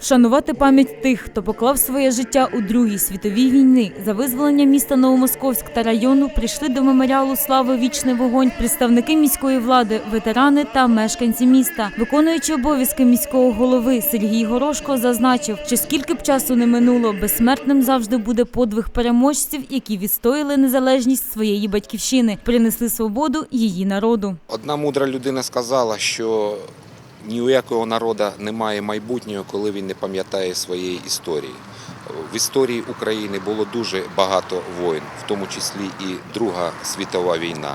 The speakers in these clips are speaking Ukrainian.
Вшанувати пам'ять тих, хто поклав своє життя у Другій світовій війни за визволення міста Новомосковськ та району прийшли до меморіалу слави Вічний вогонь представники міської влади, ветерани та мешканці міста. Виконуючи обов'язки міського голови Сергій Горошко зазначив, що скільки б часу не минуло, безсмертним завжди буде подвиг переможців, які відстояли незалежність своєї батьківщини, принесли свободу її народу. Одна мудра людина сказала, що ні у якого народу немає майбутнього, коли він не пам'ятає своєї історії. В історії України було дуже багато воїн, в тому числі і Друга світова війна.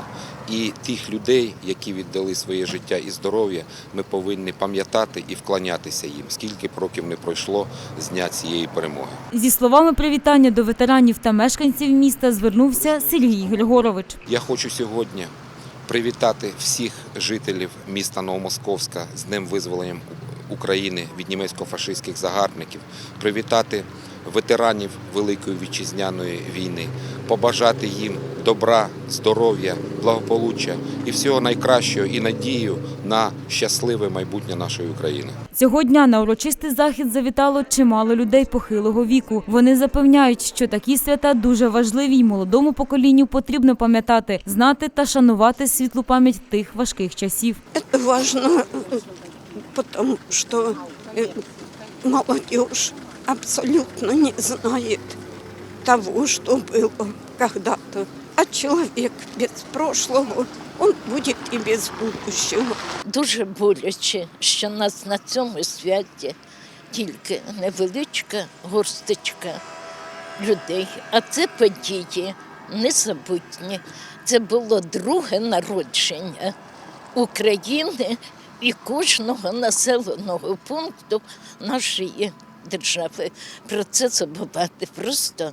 І тих людей, які віддали своє життя і здоров'я, ми повинні пам'ятати і вклонятися їм, скільки б років не пройшло з дня цієї перемоги. Зі словами привітання до ветеранів та мешканців міста звернувся Сергій Григорович. Я хочу сьогодні привітати всіх жителів міста Новомосковська з Днем визволення України від німецько-фашистських загарбників, привітати ветеранів Великої вітчизняної війни, побажати їм добра, здоров'я, благополуччя і всього найкращого і надію на щасливе майбутнє нашої України. Цього дня на урочистий захід завітало чимало людей похилого віку. Вони запевняють, що такі свята дуже важливі й молодому поколінню потрібно пам'ятати, знати та шанувати світлу пам'ять тих важких часів. Это важно, потому что э, молодежь абсолютно не знает того, что было когда-то. А человек без прошлого, он будет и без будущего. Дуже боляче, що нас на цьому святі тільки невеличка горсточка людей. А це події незабутні. Це було друге народження України і кожного населеного пункту нашої держави. Про це забувати просто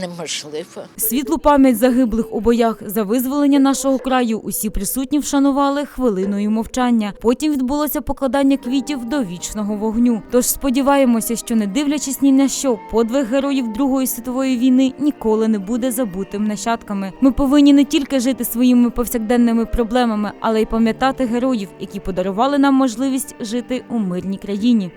неможливо. Світлу пам'ять загиблих у боях за визволення нашого краю усі присутні вшанували хвилиною мовчання. Потім відбулося покладання квітів до вічного вогню. Тож сподіваємося, що не дивлячись ні на що, подвиг героїв Другої світової війни ніколи не буде забутим нащадками. Ми повинні не тільки жити своїми повсякденними проблемами, але й пам'ятати героїв, які подарували нам можливість жити у мирній країні.